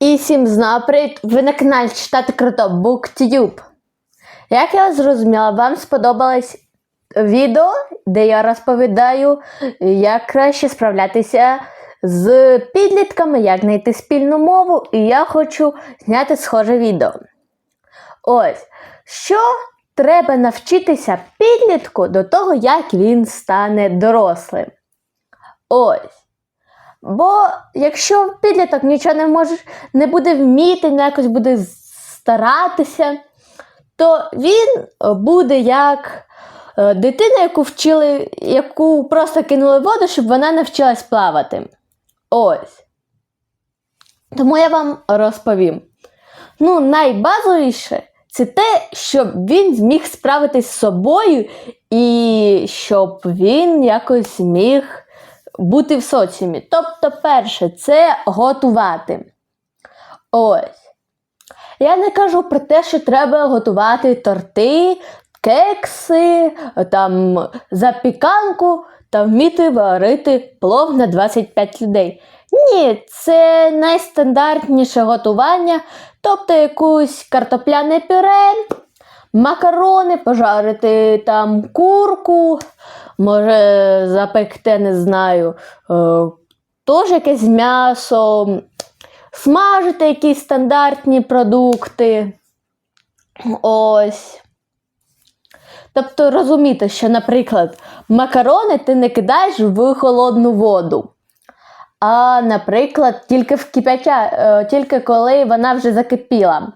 І всім знову! Ви на каналі Читати Круто BookTube. Як я зрозуміла, вам сподобалось відео, де я розповідаю, як краще справлятися з підлітками, як знайти спільну мову, і я хочу зняти схоже відео. Ось, що треба навчитися підлітку до того, як він стане дорослим. Ось. Бо якщо підліток нічого не може, не буде вміти, не якось буде старатися, то він буде як е, дитина, яку вчили, яку просто кинули в воду, щоб вона навчилась плавати. Ось. Тому я вам розповім. Ну, найбазовіше це те, щоб він зміг справитись з собою і щоб він якось зміг бути в соціумі. Тобто, перше, це готувати. Ось. Я не кажу про те, що треба готувати торти, кекси, там, запіканку та вміти варити плов на 25 людей. Ні, це найстандартніше готування, тобто якусь картопляне пюре, макарони, пожарити там курку, може запекти, не знаю, е, теж якесь м'ясо, смажити якісь стандартні продукти. Ось. Тобто розуміти, що, наприклад, макарони ти не кидаєш в холодну воду. А, наприклад, тільки в кип'яття, е, тільки коли вона вже закипіла.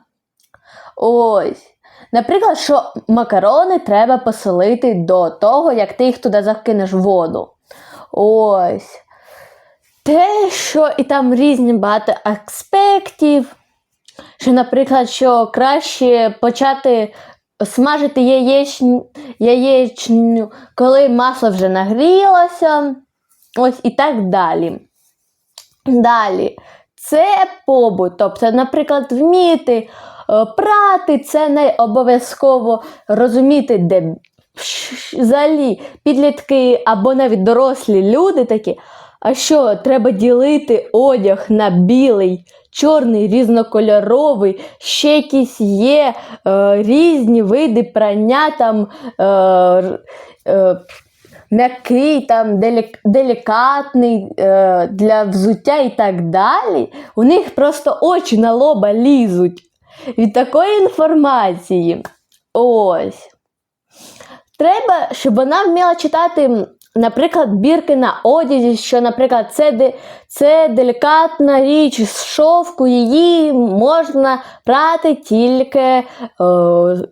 Ось. Наприклад, що макарони треба посолити до того, як ти їх туди закинеш в воду. Ось. Те, що і там різні багато аспектів. Що, наприклад, що краще почати смажити яєчню, яєчню, коли масло вже нагрілося. Ось і так далі. Далі. Це побут. Тобто, наприклад, вміти е, прати, це не обов'язково розуміти, де взагалі підлітки або навіть дорослі люди такі. А що, треба ділити одяг на білий, чорний, різнокольоровий, ще якісь є е, різні види прання, там е, е, м'який, там делік, делікатний е, для взуття і так далі. У них просто очі на лоба лізуть від такої інформації. Ось. Треба, щоб вона вміла читати, наприклад, бірки на одязі, що, наприклад, це це делікатна річ з шовку, її можна прати тільки е,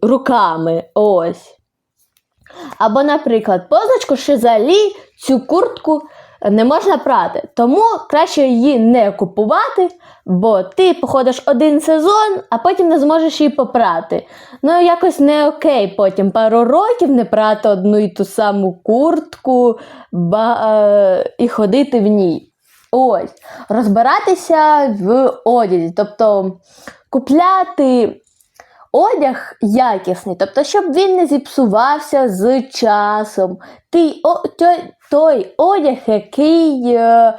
руками. Ось. Або, наприклад, позначку, що взагалі цю куртку не можна прати. Тому краще її не купувати, бо ти походиш один сезон, а потім не зможеш її попрати. Ну, якось не окей потім пару років не прати одну і ту саму куртку ба- е- і ходити в ній. Ось, розбиратися в одязі, тобто купляти одяг якісний, тобто, щоб він не зіпсувався з часом. Той, о, той, той одяг, який е,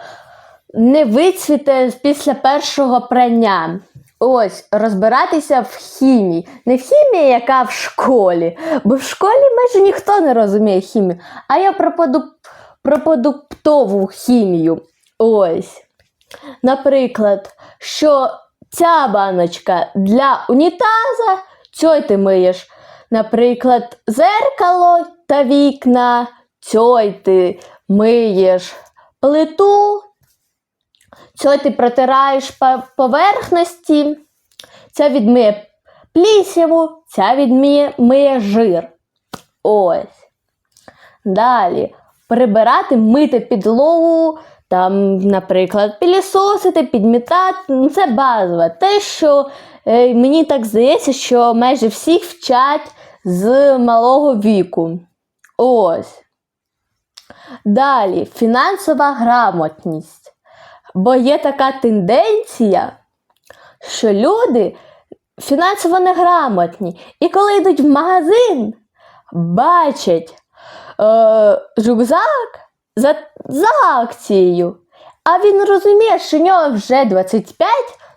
не вицвіте після першого прання. Ось, розбиратися в хімії. Не в хімії, яка в школі, бо в школі майже ніхто не розуміє хімію, а я про, продуктову хімію. Ось. Наприклад, що ця баночка для унітаза, цьой ти миєш, наприклад, зеркало та вікна, цьой ти миєш плиту, цьой ти протираєш поверхності, ця відмиє плісяву, ця відмиє миє жир. Ось. Далі. Прибирати, мити підлогу, там, наприклад, пілісосити, підмітати. Ну, Це базове. Те, що е, мені так здається, що майже всіх вчать з малого віку. Ось. Далі, фінансова грамотність. Бо є така тенденція, що люди фінансово неграмотні. І коли йдуть в магазин, бачать е, рюкзак за, за акцією, а він розуміє, що в нього вже 25,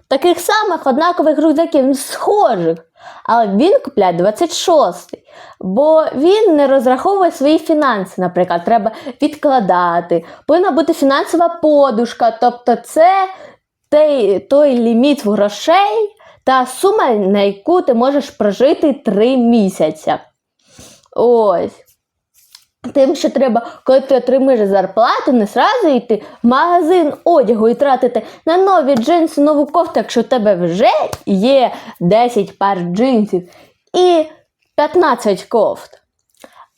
таких самих однакових рюкзаків, схожих. Але він купляє 26-й, бо він не розраховує свої фінанси. Наприклад, треба відкладати, повинна бути фінансова подушка, тобто це той, той ліміт грошей та сума, на яку ти можеш прожити 3 місяці. Ось. Тим, що треба, коли ти отримуєш зарплату, не сразу йти в магазин одягу і тратити на нові джинси, нову кофту, якщо в тебе вже є 10 пар джинсів і 15 кофт.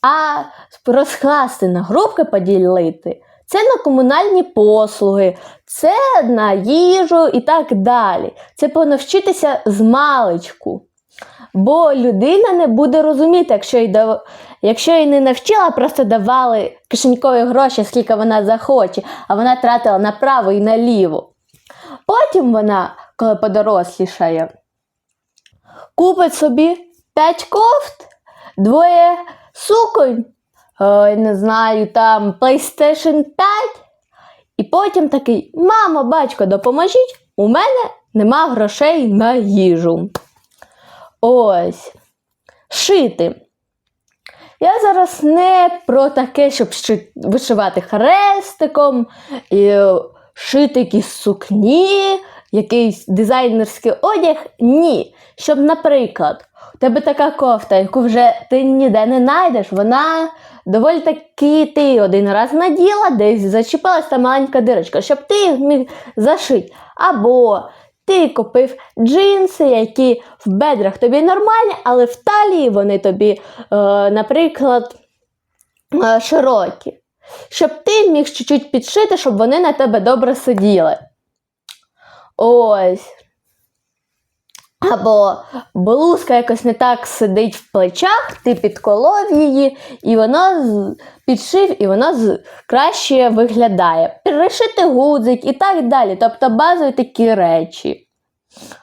А розкласти на групки поділити це на комунальні послуги, це на їжу і так далі. Це понавчитися з маличку. Бо людина не буде розуміти, якщо дав... якщо їй не навчила, просто давали кишенькові гроші, скільки вона захоче, а вона тратила направо і наліво. Потім вона, коли подорослішає, купить собі 5 кофт, двоє суконь, е, не знаю, там PlayStation 5, і потім такий: Мамо, батько, допоможіть, у мене нема грошей на їжу. Ось. Шити. Я зараз не про таке, щоб вишивати хрестиком, і е, шити якісь сукні, якийсь дизайнерський одяг. Ні. Щоб, наприклад, у тебе така кофта, яку вже ти ніде не знайдеш, вона доволі таки ти один раз наділа, десь зачепилась та маленька дирочка, щоб ти їх міг зашити. Або ти купив джинси, які в бедрах тобі нормальні, але в талії вони тобі, е, наприклад, е, широкі. Щоб ти міг чуть-чуть підшити, щоб вони на тебе добре сиділи. Ось. Або блузка якось не так сидить в плечах, ти підколов її, і вона підшив, і вона краще виглядає. Перешити гудзик і так далі. Тобто базові такі речі.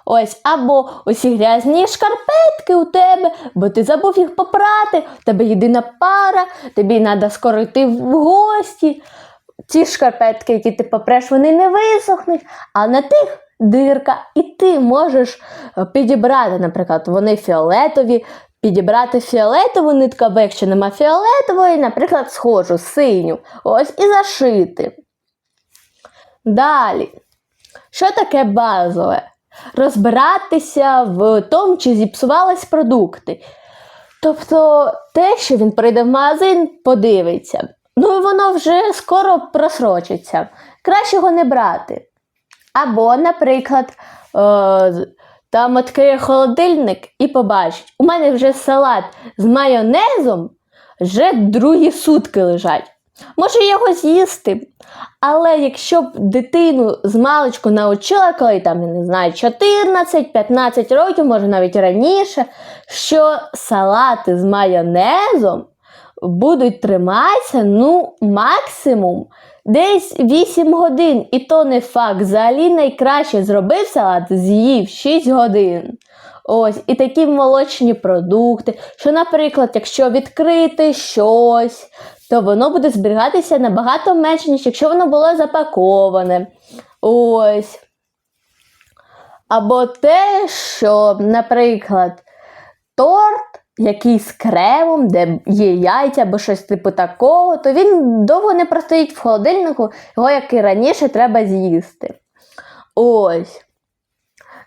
Ось, або усі грязні шкарпетки у тебе, бо ти забув їх попрати, в тебе єдина пара, тобі треба скоро йти в гості. Ті шкарпетки, які ти попреш, вони не висохнуть, а на тих дирка, і ти можеш е, підібрати, наприклад, вони фіолетові, підібрати фіолетову нитку, або якщо нема фіолетової, наприклад, схожу, синю. Ось і зашити. Далі. Що таке базове? Розбиратися в тому, чи зіпсувались продукти. Тобто те, що він прийде в магазин, подивиться. Ну і воно вже скоро просрочиться. Краще його не брати. Або, наприклад, е, там відкриє холодильник і побачить, у мене вже салат з майонезом вже другі сутки лежать. Може його з'їсти. Але якщо б дитину з маличку навчила, коли там, я не знаю, 14-15 років, може навіть раніше, що салати з майонезом будуть триматися, ну, максимум десь 8 годин. І то не факт. Взагалі найкраще зробив салат, з'їв 6 годин. Ось, і такі молочні продукти, що, наприклад, якщо відкрити щось, то воно буде зберігатися набагато менше, ніж якщо воно було запаковане. Ось. Або те, що, наприклад, торт, який з кремом, де є яйця або щось типу такого, то він довго не простоїть в холодильнику, його, як і раніше, треба з'їсти. Ось.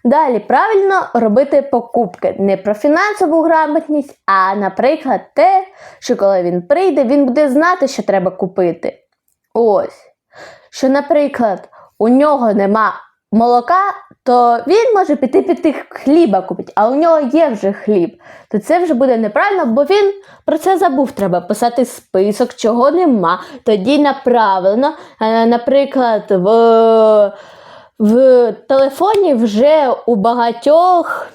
Далі правильно робити покупки не про фінансову грамотність, а, наприклад, те, що коли він прийде, він буде знати, що треба купити. Ось. Що, наприклад, у нього нема молока, то він може піти піти хліба купити, а у нього є вже хліб. То це вже буде неправильно, бо він про це забув. Треба писати список, чого нема. Тоді направлено, е, наприклад, в. В телефоні вже у багатьох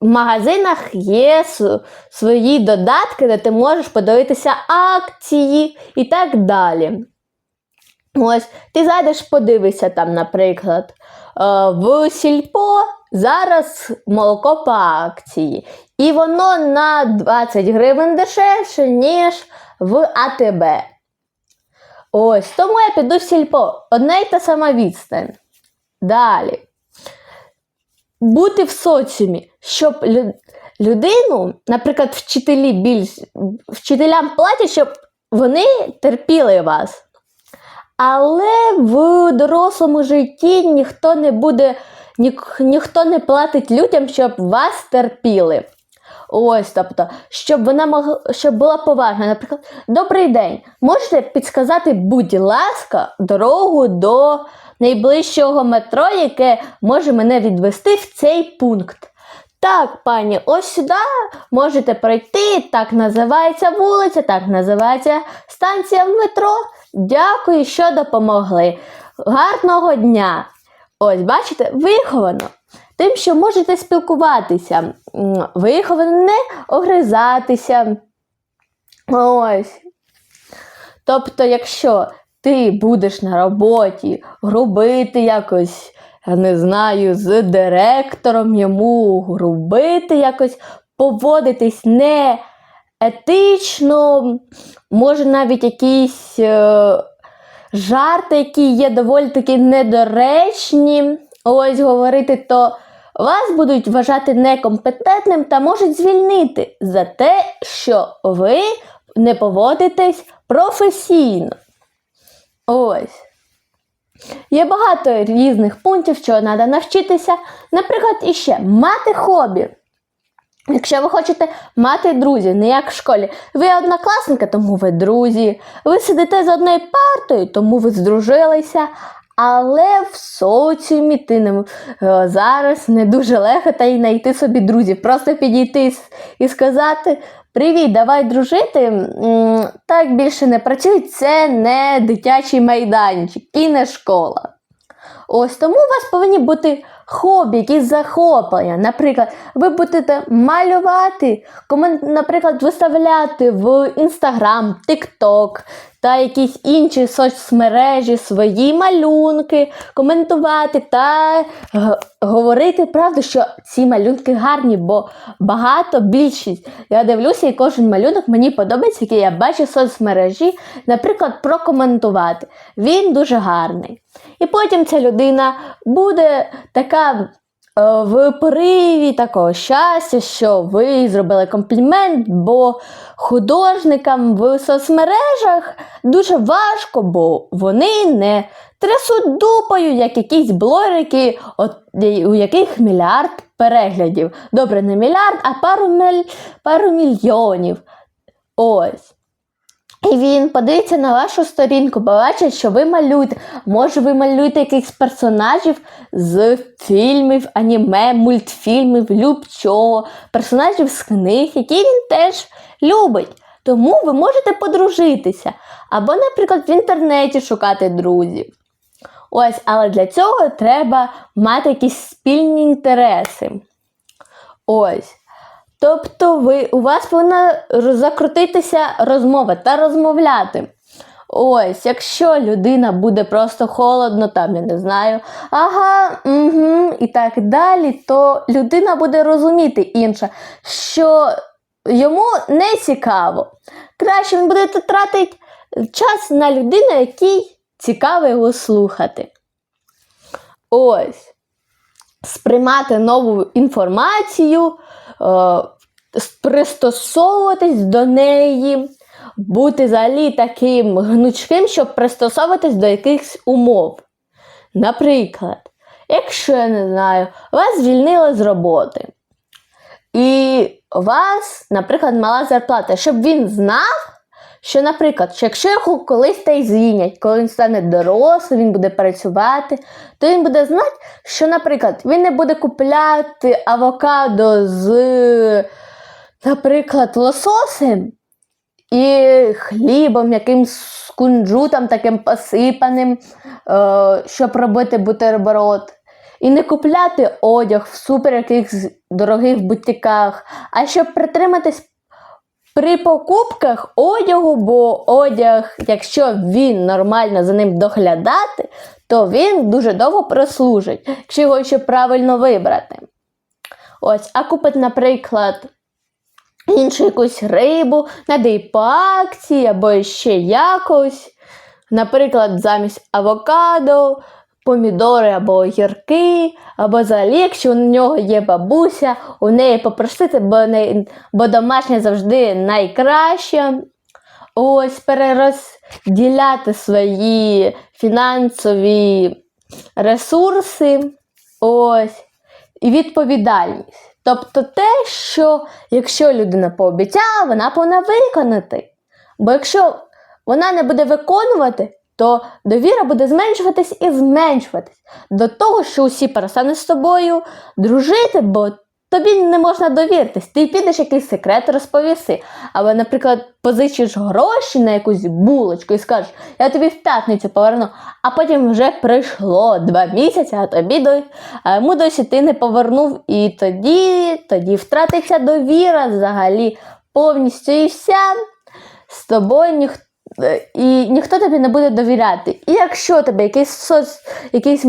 магазинах є свої додатки, де ти можеш подивитися акції і так далі. Ось, ти зайдеш, подивишся там, наприклад, е, в сільпо зараз молоко по акції. І воно на 20 гривень дешевше, ніж в АТБ. Ось, тому я піду в сільпо. Одна й та сама відстань. Далі. бути в соціумі, щоб людину, наприклад, вчителі більш вчителям платять, щоб вони терпіли вас. Але в дорослому житті ніхто не буде, нік- ніхто не платить людям, щоб вас терпіли. Ось, тобто, щоб вона могла, щоб була поважна. Наприклад, добрий день. Можете підсказати, будь ласка, дорогу до найближчого метро, яке може мене відвести в цей пункт. Так, пані, ось сюди можете пройти. Так називається вулиця, так називається станція в метро. Дякую, що допомогли. Гарного дня! Ось, бачите, виховано. Тим, що можете спілкуватися, виховано не огризатися. Ось. Тобто, якщо ти будеш на роботі грубити якось, я не знаю, з директором йому грубити якось, поводитись не етично, може навіть якісь е, жарти, які є доволі таки недоречні, ось говорити, то вас будуть вважати некомпетентним та можуть звільнити за те, що ви не поводитесь професійно. Ось. Є багато різних пунктів, чого треба навчитися. Наприклад, іще мати хобі. Якщо ви хочете мати друзів, не як в школі, ви однокласники, тому ви друзі. Ви сидите з одною партою, тому ви здружилися. Але в соціумі ти не, е, зараз не дуже легко та й знайти собі друзів. Просто підійти і сказати: Привіт, давай дружити. Так більше не працює, це не дитячий майданчик і не школа. Ось тому у вас повинні бути хобі, якісь захоплення. Наприклад, ви будете малювати, наприклад, виставляти в Інстаграм, Тікток та якісь інші соцмережі свої малюнки, коментувати та г- говорити правду, що ці малюнки гарні, бо багато більшість. Я дивлюся, і кожен малюнок мені подобається, який я бачу в соцмережі, наприклад, прокоментувати. Він дуже гарний. І потім ця людина буде така е, в пориві такого щастя, що ви зробили комплімент, бо художникам в соцмережах дуже важко, бо вони не трясуть дупою, як якісь блогери, от, у яких мільярд переглядів. Добре, не мільярд, а пару, міль, пару мільйонів. Ось. І він подивиться на вашу сторінку, побачить, що ви малюєте. Може, ви малюєте якихось персонажів з фільмів, аніме, мультфільмів, любчого, персонажів з книг, які він теж любить. Тому ви можете подружитися. Або, наприклад, в інтернеті шукати друзів. Ось, але для цього треба мати якісь спільні інтереси. Ось. Тобто ви, у вас повинна закрутитися розмова та розмовляти. Ось, якщо людина буде просто холодно, там, я не знаю, ага, угу, і так далі, то людина буде розуміти інша, що йому не цікаво. Краще він буде тратити час на людину, якій цікаво його слухати. Ось. Сприймати нову інформацію, пристосовуватись до неї, бути взагалі таким гнучким, щоб пристосовуватись до якихось умов. Наприклад, якщо я не знаю, вас звільнили з роботи, і у вас, наприклад, мала зарплата, щоб він знав, що, наприклад, що якщо його колись та й звільнять, коли він стане дорослим, він буде працювати, то він буде знати, що, наприклад, він не буде купляти авокадо з, наприклад, лососем і хлібом, якимсь кунжутом таким посипаним, е, щоб робити бутерброд. І не купляти одяг в супер якихось дорогих бутіках, а щоб притриматись при покупках одягу, бо одяг, якщо він нормально за ним доглядати, то він дуже довго прослужить, якщо його ще правильно вибрати. Ось, а купити, наприклад, іншу якусь рибу, надій по акції або ще якось. Наприклад, замість авокадо помідори або огірки, або взагалі, якщо у нього є бабуся, у неї попросити, бо, не, бо домашня завжди найкраще. Ось перерозділяти свої фінансові ресурси. Ось і відповідальність. Тобто те, що якщо людина пообіцяла, вона повинна виконати. Бо якщо вона не буде виконувати, то довіра буде зменшуватись і зменшуватись до того, що усі перестануть з тобою дружити, бо тобі не можна довіритись. Ти підеш якийсь секрет розповіси. Або, наприклад, позичиш гроші на якусь булочку і скажеш, я тобі в п'ятницю поверну, а потім вже пройшло два місяці, а тобі до... а йому досі ти не повернув. І тоді, тоді втратиться довіра взагалі повністю і вся з тобою ніхто. І ніхто тобі не буде довіряти. І якщо тебе якийсь соц, якийсь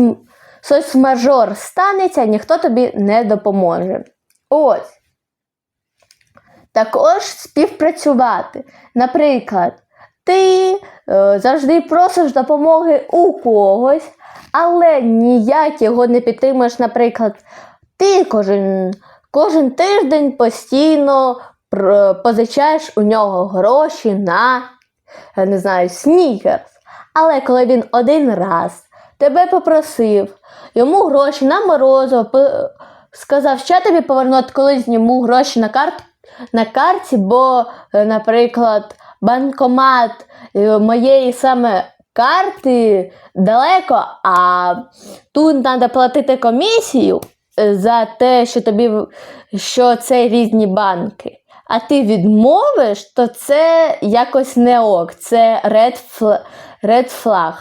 соцмажор станеться, ніхто тобі не допоможе. Ось. Також співпрацювати. Наприклад, ти е, завжди просиш допомоги у когось, але ніяк його не підтримуєш. Наприклад, ти кожен, кожен тиждень постійно позичаєш у нього гроші на не знаю, снікерс. Але коли він один раз тебе попросив йому гроші на морозиво, сказав, що тобі поверну, от коли зніму гроші на, карт, на карті, бо, е, наприклад, банкомат е, моєї саме карти далеко, а тут треба платити комісію е, за те, що тобі що це різні банки. А ти відмовиш, то це якось не ок. Це red, fl- red flag.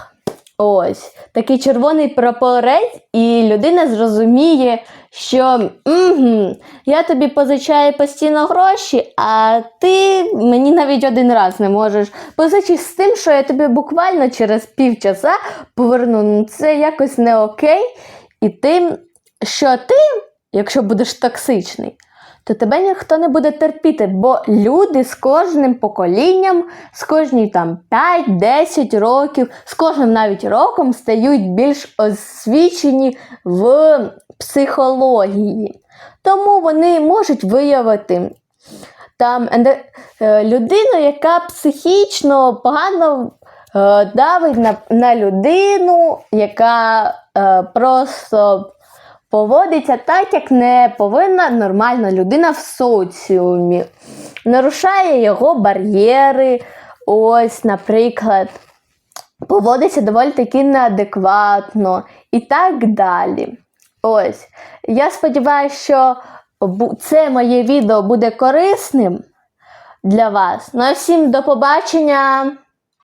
Ось такий червоний прапорець, і людина зрозуміє, що угу, я тобі позичаю постійно гроші, а ти мені навіть один раз не можеш позичити з тим, що я тобі буквально через півчаса поверну. Ну, Це якось не окей. І тим, що ти, якщо будеш токсичний, то тебе ніхто не буде терпіти, бо люди з кожним поколінням, з кожні там 5-10 років, з кожним навіть роком стають більш освічені в психології. Тому вони можуть виявити там е, людину, яка психічно погано е, давить на, на людину, яка е, просто поводиться так, як не повинна нормальна людина в соціумі. Нарушає його бар'єри. Ось, наприклад, поводиться доволі таки неадекватно і так далі. Ось. Я сподіваюся, що це моє відео буде корисним для вас. Ну всім до побачення!